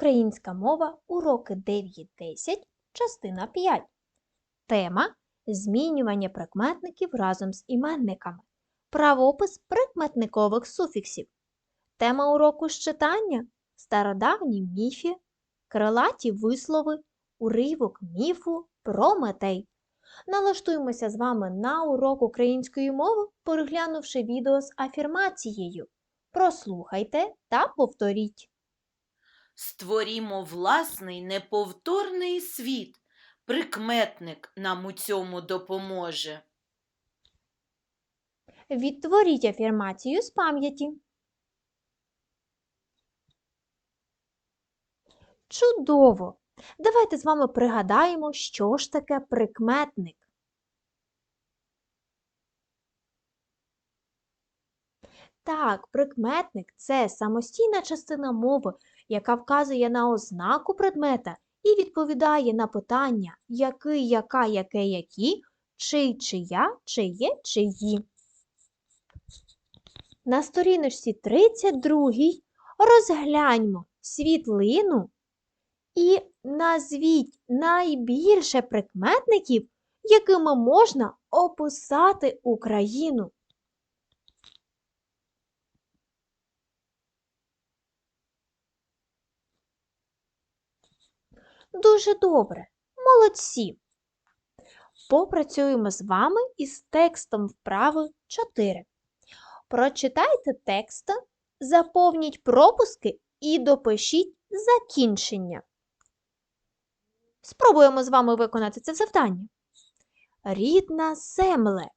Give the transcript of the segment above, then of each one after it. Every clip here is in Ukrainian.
Українська мова, уроки 9-10, частина 5. Тема змінювання прикметників разом з іменниками. Правопис прикметникових суфіксів. Тема уроку з читання стародавні міфи, крилаті вислови, уривок міфу, Прометей. Налаштуємося з вами на урок української мови, переглянувши відео з афірмацією. Прослухайте та повторіть. Створімо власний неповторний світ. Прикметник нам у цьому допоможе. Відтворіть афірмацію з пам'яті. Чудово! Давайте з вами пригадаємо, що ж таке прикметник. Так, прикметник це самостійна частина мови, яка вказує на ознаку предмета і відповідає на питання який, яка, яке, які, чий, чия, чиє, чиї. На сторіночці 32 розгляньмо світлину і назвіть найбільше прикметників, якими можна описати Україну. Дуже добре, молодці. Попрацюємо з вами із текстом вправи 4. Прочитайте текст, заповніть пропуски і допишіть закінчення. Спробуємо з вами виконати це завдання. Рідна земле.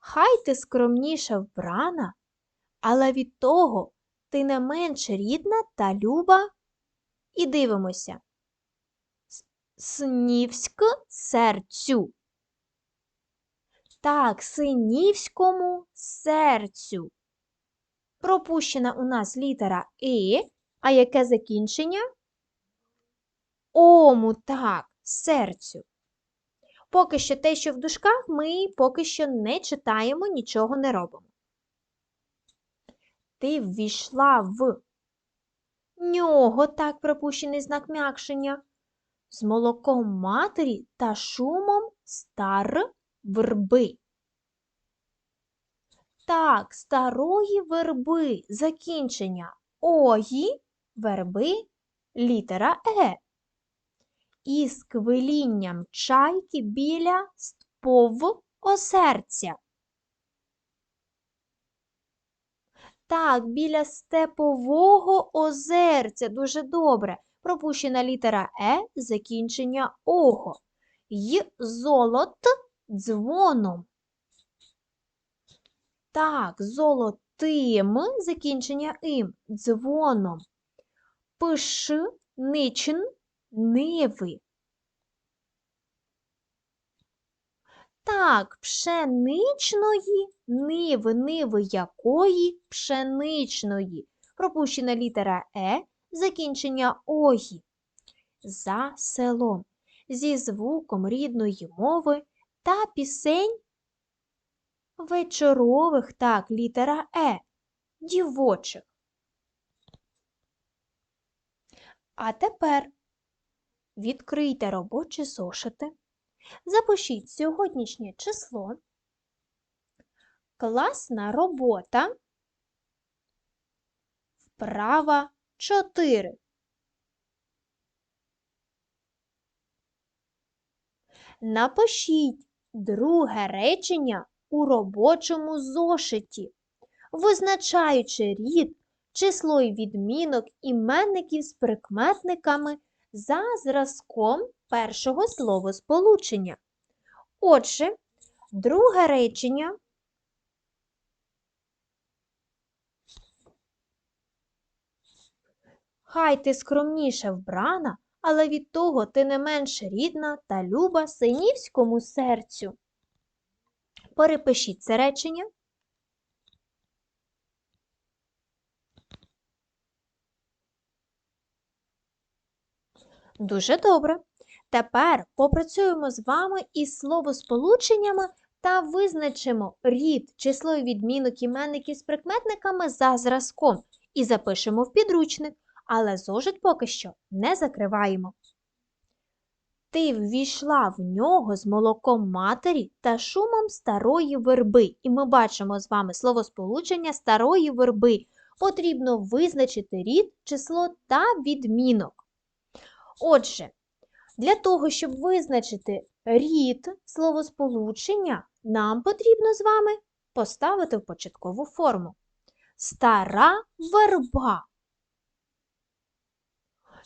Хай ти скромніше вбрана, але від того ти не менш рідна та люба. І дивимося. Снівськ серцю. Так, синівському серцю. Пропущена у нас літера І, а яке закінчення? Ому, так, серцю. Поки що те, що в дужках, ми поки що не читаємо, нічого не робимо. Ти ввійшла в нього, так пропущений знак м'якшення, з молоком матері та шумом стар верби. Так, старої верби, закінчення ої, верби, літера Е. І з квилінням чайки біля стпов озерця. Так, біля степового озерця. Дуже добре. Пропущена літера Е, закінчення ого. Й золот дзвоном. Так, золотим, закінчення ім, дзвоном. Пиш, ничин, ниви. Так, пшеничної ниви, ниви якої пшеничної. Пропущена літера Е, закінчення огі. За селом. Зі звуком рідної мови та пісень вечорових, так, літера Е, дівочих. А тепер відкрийте робочі зошити. Запишіть сьогоднішнє число. Класна робота. Вправа 4. Напишіть друге речення у робочому зошиті, визначаючи рід, число і відмінок іменників з прикметниками за зразком першого словосполучення. Отже, друге речення Хай ти скромніше вбрана, але від того ти не менш рідна та люба синівському серцю. Перепишіть це речення. Дуже добре. Тепер попрацюємо з вами із словосполученнями та визначимо рід, число відмінок іменників з прикметниками за зразком і запишемо в підручник. Але зошит поки що не закриваємо. Ти ввійшла в нього з молоком матері та шумом старої верби. І ми бачимо з вами словосполучення старої верби. Потрібно визначити рід, число та відмінок. Отже, для того, щоб визначити рід словосполучення, нам потрібно з вами поставити в початкову форму. Стара верба.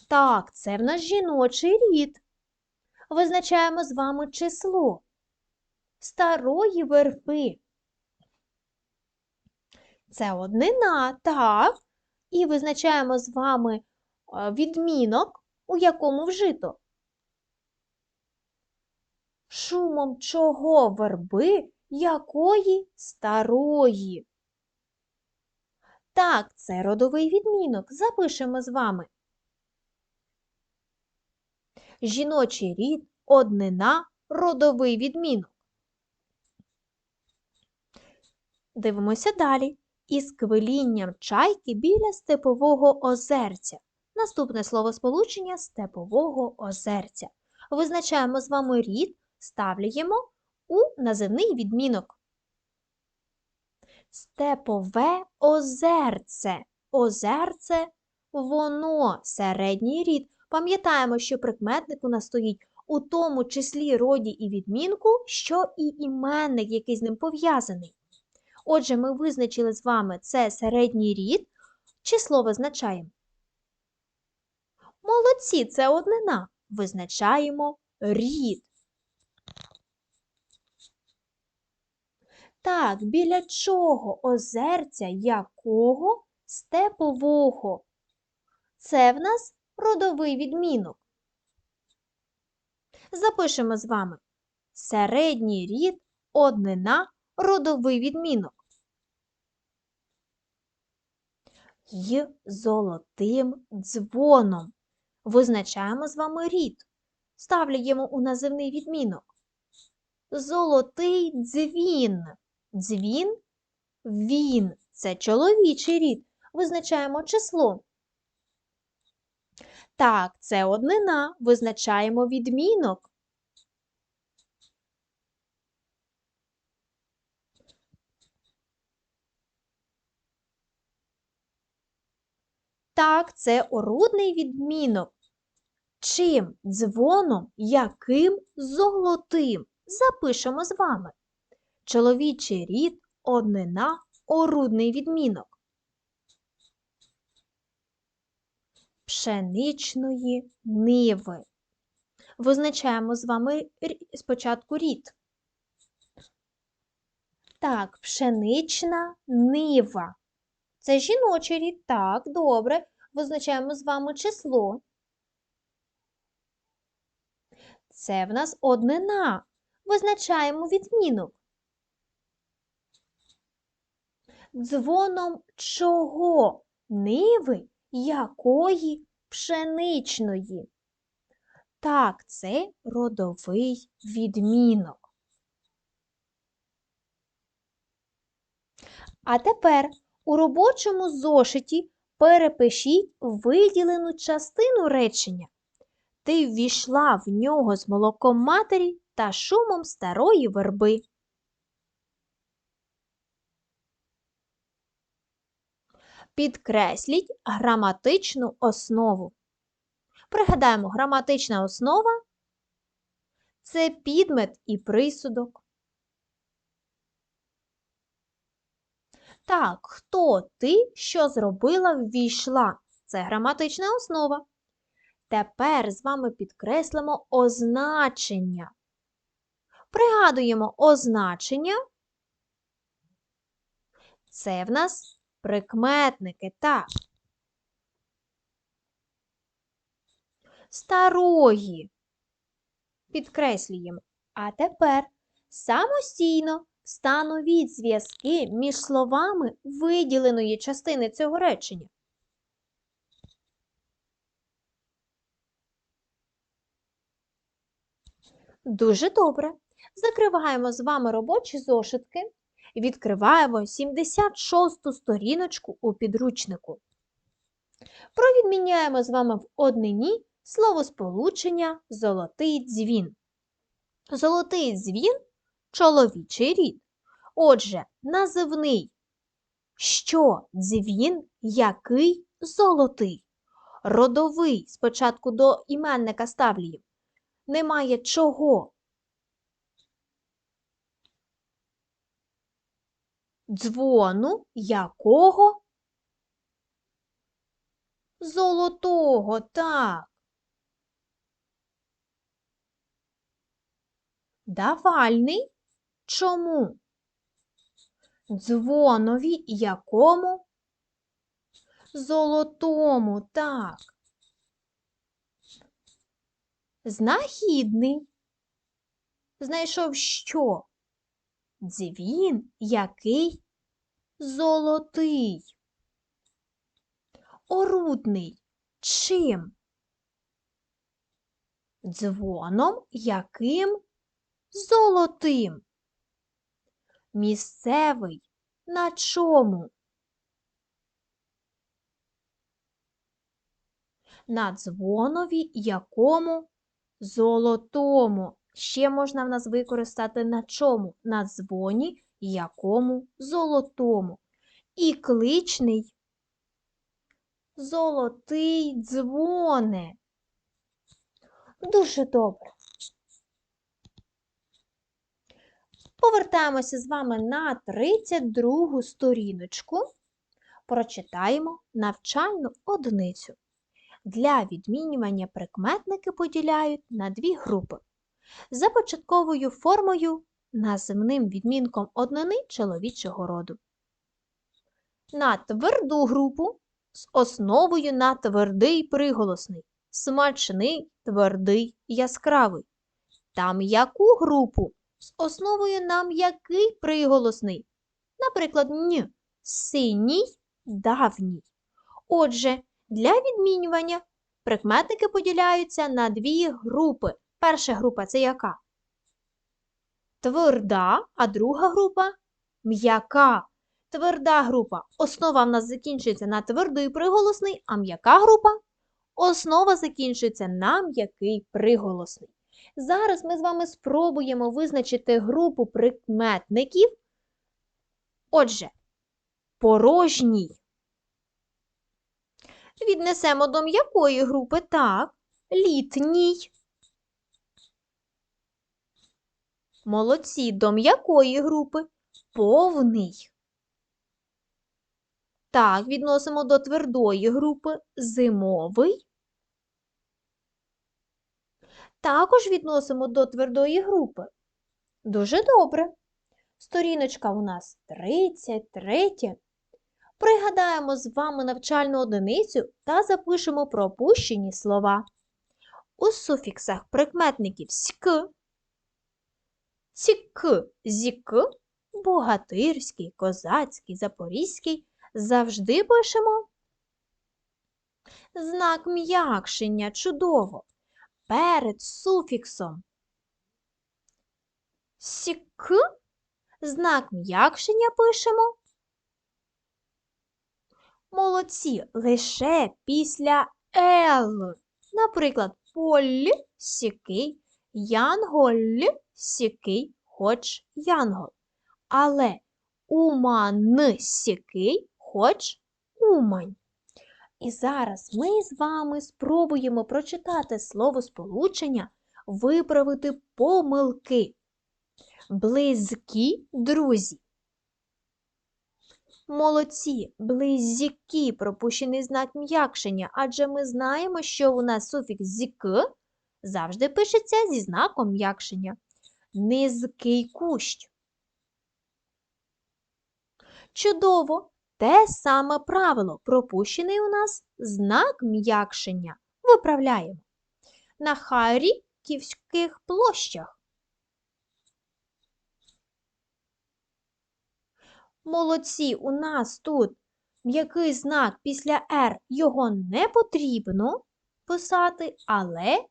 Так, це в нас жіночий рід. Визначаємо з вами число старої верби. Це однина, так. І визначаємо з вами е, відмінок, у якому вжито. Шумом чого верби, якої старої. Так, це родовий відмінок. Запишемо з вами. Жіночий рід, однина, родовий відмінок. Дивимося далі. Із квилінням чайки біля степового озерця. Наступне словосполучення степового озерця. Визначаємо з вами рід, ставляємо у називний відмінок. Степове озерце. Озерце воно середній рід. Пам'ятаємо, що прикметник у нас стоїть у тому числі роді і відмінку, що і іменник, який з ним пов'язаний. Отже, ми визначили з вами це середній рід. Число визначаємо. Молодці, це однина. Визначаємо рід. Так, біля чого озерця якого степового? Це в нас родовий відмінок. Запишемо з вами середній рід, однина, родовий відмінок. Й золотим дзвоном. Визначаємо з вами рід. Ставляємо у називний відмінок. Золотий дзвін. Дзвін він. Це чоловічий рід. Визначаємо число. Так, це однина. Визначаємо відмінок. Так, це орудний відмінок. Чим дзвоном, яким золотим. Запишемо з вами. Чоловічий рід, однина, орудний відмінок. Пшеничної ниви. Визначаємо з вами спочатку рід. Так, пшенична нива. Це жіночий рід. Так, добре. Визначаємо з вами число. Це в нас однина. Визначаємо відмінок. Дзвоном чого? Ниви якої пшеничної? Так, це родовий відмінок. А тепер у робочому зошиті перепишіть виділену частину речення. Ти ввійшла в нього з молоком матері та шумом старої верби. Підкресліть граматичну основу. Пригадаємо, граматична основа це підмет і присудок. Так, хто ти, що зробила, ввійшла? Це граматична основа. Тепер з вами підкреслимо означення. Пригадуємо означення. Це в нас прикметники, так. Старої. Підкреслюємо. А тепер самостійно встановіть зв'язки між словами виділеної частини цього речення. Дуже добре. Закриваємо з вами робочі зошитки. Відкриваємо 76-ту сторіночку у підручнику. Провідміняємо з вами в однині словосполучення золотий дзвін. Золотий дзвін чоловічий рід. Отже, називний. Що дзвін, який золотий? Родовий спочатку до іменника ставлюємо. Немає чого. Дзвону якого? Золотого, так. Давальний. Чому? Дзвонові якому? Золотому, так. Знахідний. Знайшов що? Дзвін, який золотий. Орудний. Чим? Дзвоном, яким золотим. Місцевий на чому? На дзвонові якому золотому. Ще можна в нас використати на чому? На дзвоні якому золотому. І кличний золотий дзвоне. Дуже добре. Повертаємося з вами на 32 сторіночку. Прочитаємо навчальну одиницю. Для відмінювання прикметники поділяють на дві групи. За початковою формою називним відмінком однини чоловічого роду. На тверду групу з основою на твердий приголосний, смачний, твердий, яскравий. Та м'яку групу з основою на м'який приголосний. Наприклад, н, синій, давній. Отже, для відмінювання прикметники поділяються на дві групи. Перша група це яка? Тверда, а друга група м'яка. Тверда група. Основа в нас закінчується на твердий приголосний, а м'яка група основа закінчується на м'який приголосний. Зараз ми з вами спробуємо визначити групу прикметників. Отже, порожній. Віднесемо до м'якої групи так, літній. Молодці до м'якої групи повний. Так, відносимо до твердої групи зимовий. Також відносимо до твердої групи. Дуже добре. Сторіночка у нас 33. Пригадаємо з вами навчальну одиницю та запишемо пропущені слова. У суфіксах прикметників ськ, цік, зік, богатирський, козацький, запорізький завжди пишемо знак м'якшення чудово перед суфіксом сік, знак м'якшення пишемо. Молодці лише після Л. Наприклад, поль сікий, янголь сікий, хоч янгол. Але уман сікий, хоч умань. І зараз ми з вами спробуємо прочитати словосполучення, виправити помилки. Близькі друзі. Молодці, близькі пропущений знак м'якшення, адже ми знаємо, що у нас суфікс зік завжди пишеться зі знаком м'якшення. Низький кущ. Чудово! Те саме правило. Пропущений у нас знак м'якшення. Виправляємо. На Харківських площах. Молодці, у нас тут м'який знак після «р» його не потрібно писати, але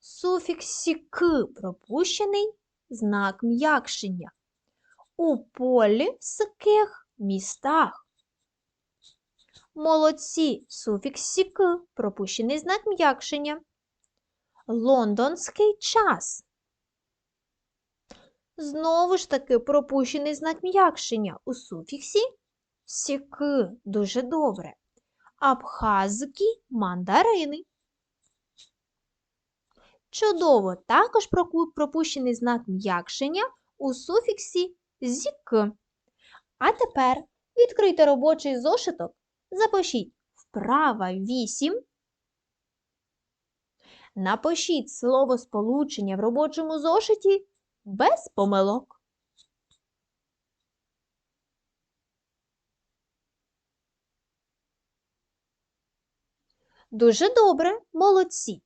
суфікс «сік» пропущений знак м'якшення. У поліських містах. Молодці. Суфікс сік. Пропущений знак м'якшення. Лондонський час. Знову ж таки пропущений знак м'якшення у суфіксі сік. Дуже добре. Абхазькі мандарини. Чудово! Також пропущений знак м'якшення у суфіксі зік. А тепер відкрийте робочий зошиток, запишіть вправа 8. Напишіть словосполучення в робочому зошиті без помилок. Дуже добре, молодці.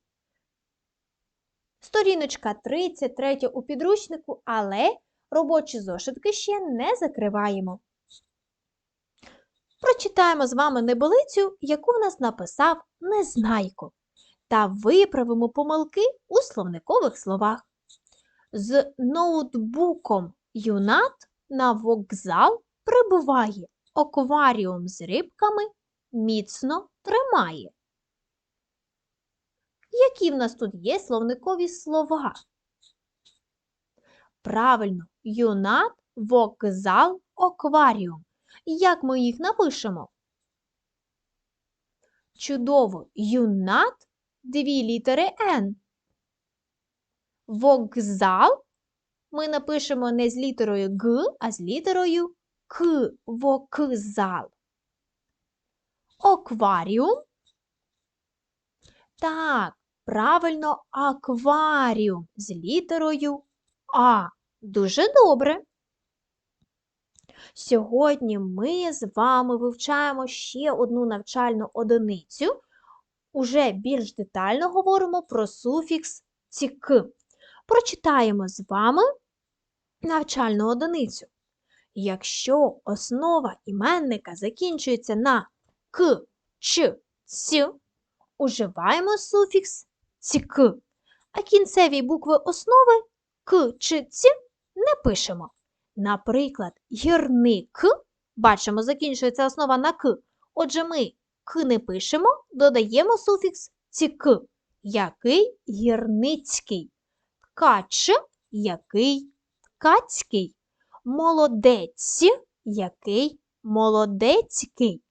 Сторіночка 33 у підручнику, але робочі зошитки ще не закриваємо. Прочитаємо з вами небелицю, яку в нас написав Незнайко, та виправимо помилки у словникових словах. З ноутбуком юнат на вокзал прибуває, акваріум з рибками міцно тримає. Які в нас тут є словникові слова? Правильно, юнат, вокзал, акваріум. Як ми їх напишемо? Чудово, юнат, дві літери Н. Вокзал ми напишемо не з літерою Г, а з літерою К. Вокзал. Акваріум. Так, правильно, акваріум з літерою А. Дуже добре. Сьогодні ми з вами вивчаємо ще одну навчальну одиницю. Уже більш детально говоримо про суфікс цік. Прочитаємо з вами навчальну одиницю. Якщо основа іменника закінчується на к, ч, ць, уживаємо суфікс цік, а кінцеві букви основи к чи ць не пишемо. Наприклад, гірник, бачимо, закінчується основа на к. Отже, ми к не пишемо, додаємо суфікс цік, який гірницький, ткач, який ткацький, молодець, який молодецький.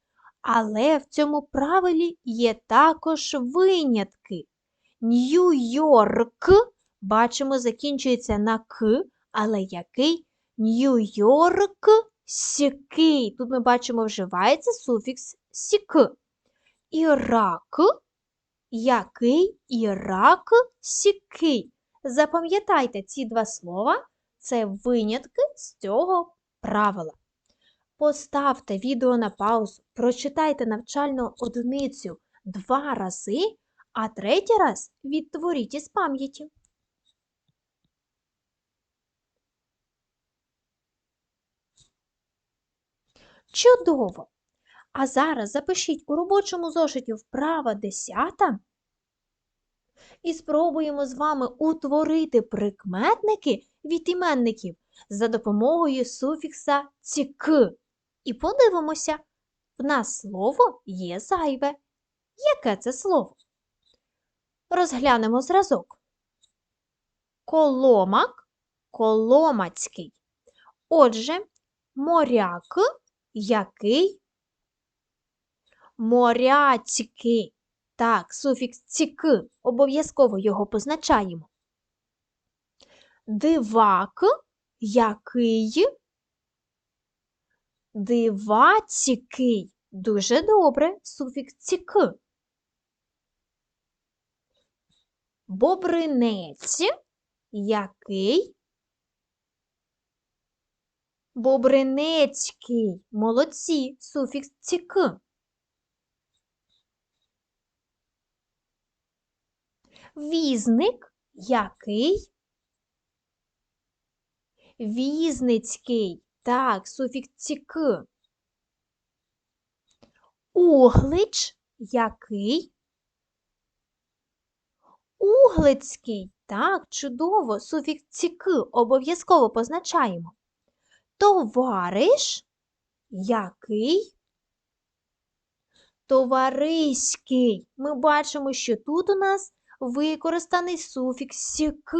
Але в цьому правилі є також винятки. Нью-Йорк, бачимо, закінчується на к, але який Нью-Йорк сікий. Тут ми бачимо, вживається суфікс сік. Ірак, який Ірак сікий. Запам'ятайте ці два слова це винятки з цього правила. Поставте відео на паузу, прочитайте навчальну одиницю два рази, а третій раз відтворіть із пам'яті. Чудово! А зараз запишіть у робочому зошиті вправа 10 і спробуємо з вами утворити прикметники від іменників за допомогою суфікса цік. І подивимося, в нас слово є зайве. Яке це слово? Розглянемо зразок. Коломак коломацький. Отже, моряк який? Моряцький. Так, суфікс цік. Обов'язково його позначаємо. Дивак який? Дивацький. Дуже добре. Суфікс цік. Бобринець який? Бобринецький. Молодці. Суфікс цік. Візник який? Візницький. Так, суфікс цік. Углич який? Углицький. Так, чудово. Суфікс цік обов'язково позначаємо. Товариш який? Товариський. Ми бачимо, що тут у нас використаний суфікс «сік».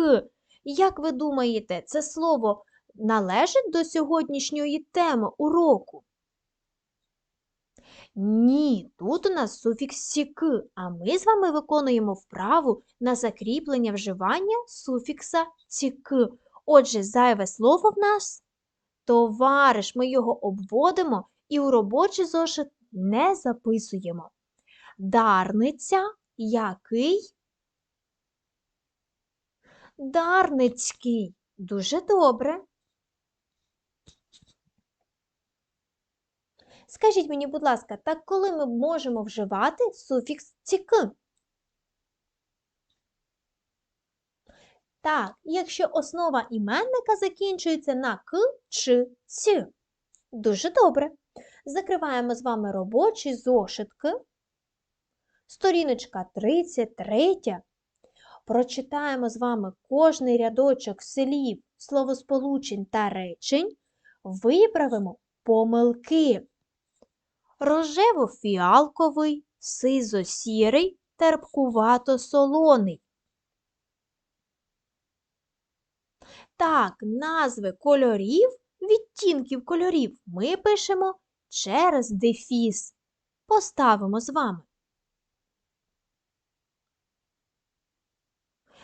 Як ви думаєте, це слово належить до сьогоднішньої теми уроку? Ні, тут у нас суфікс «сік», а ми з вами виконуємо вправу на закріплення вживання суфікса «цік». Отже, зайве слово в нас товариш. Ми його обводимо і у робочий зошит не записуємо. Дарниця який? Дарницький. Дуже добре. Скажіть мені, будь ласка, так коли ми можемо вживати суфікс цік? Так, якщо основа іменника закінчується на к чи ць. Дуже добре. Закриваємо з вами робочі зошитки. Сторіночка 33. Прочитаємо з вами кожний рядочок слів, словосполучень та речень. Виправимо помилки. Рожево-фіалковий, сизо-сірий, терпкувато-солоний. Так, назви кольорів, відтінків кольорів ми пишемо через дефіс. Поставимо з вами.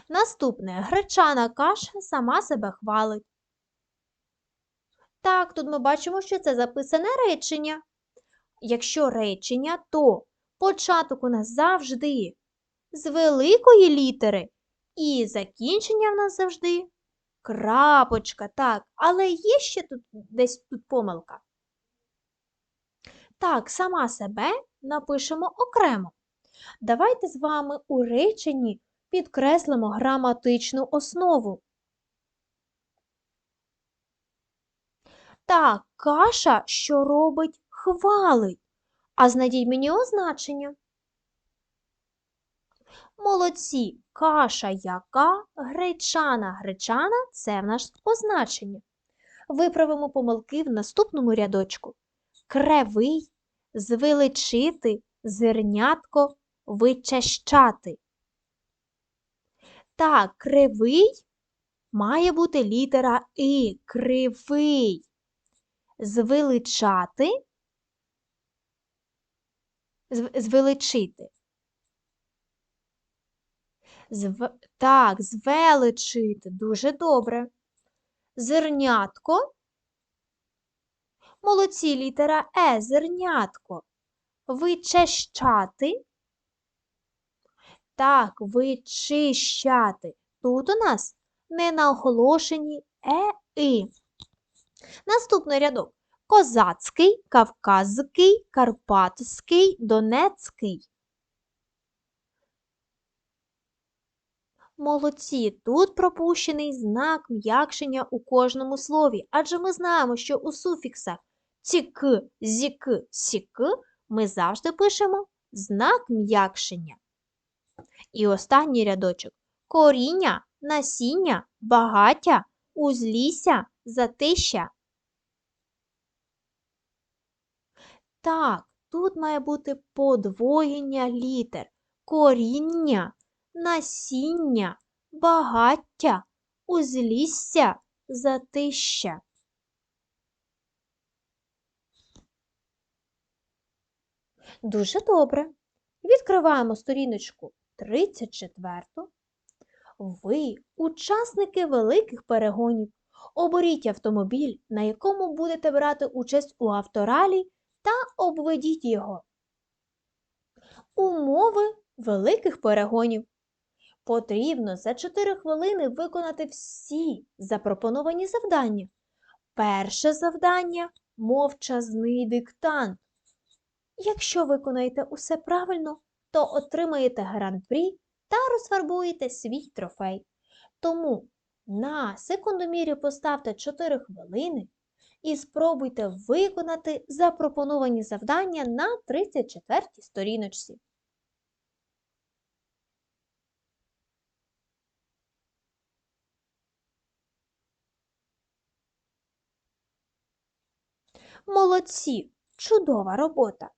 Наступне гречана каша сама себе хвалить. Так, тут ми бачимо, що це записане речення. Якщо речення, то початок у нас завжди з великої літери і закінчення в нас завжди крапочка. Так, але є ще тут десь тут помилка. Так, сама себе напишемо окремо. Давайте з вами у реченні підкреслимо граматичну основу. Так, каша, що робить, хвалить. А знайдіть мені означення. Молодці, каша яка, гречана гречана це в нас означення. Виправимо помилки в наступному рядочку. Кривий, звеличити, зернятко, вичащати. Так, кривий має бути літера І. Кривий. Звеличати. Зв- Звеличити. Зв... Так, звеличити. Дуже добре. Зернятко. Молодці літера Е. Зернятко. Вичащати. Так, вичищати. Тут у нас не наголошені е і. Наступний рядок. Козацький, Кавказський, Карпатський, Донецький. Молодці, тут пропущений знак м'якшення у кожному слові, адже ми знаємо, що у суфіксах цік, зік, сік ми завжди пишемо знак м'якшення. І останній рядочок. Коріння, насіння, багаття, узлісся, затища. Так, тут має бути подвоєння літер. Коріння, насіння, багаття, узлісся, затища. Дуже добре. Відкриваємо сторіночку 34. Ви, учасники великих перегонів, оберіть автомобіль, на якому будете брати участь у авторалі та обведіть його. Умови великих перегонів. Потрібно за 4 хвилини виконати всі запропоновані завдання. Перше завдання мовчазний диктант. Якщо виконаєте усе правильно, то отримаєте гран-прі та розфарбуєте свій трофей. Тому на секундомірі поставте 4 хвилини і спробуйте виконати запропоновані завдання на 34 сторіночці. Молодці! Чудова робота!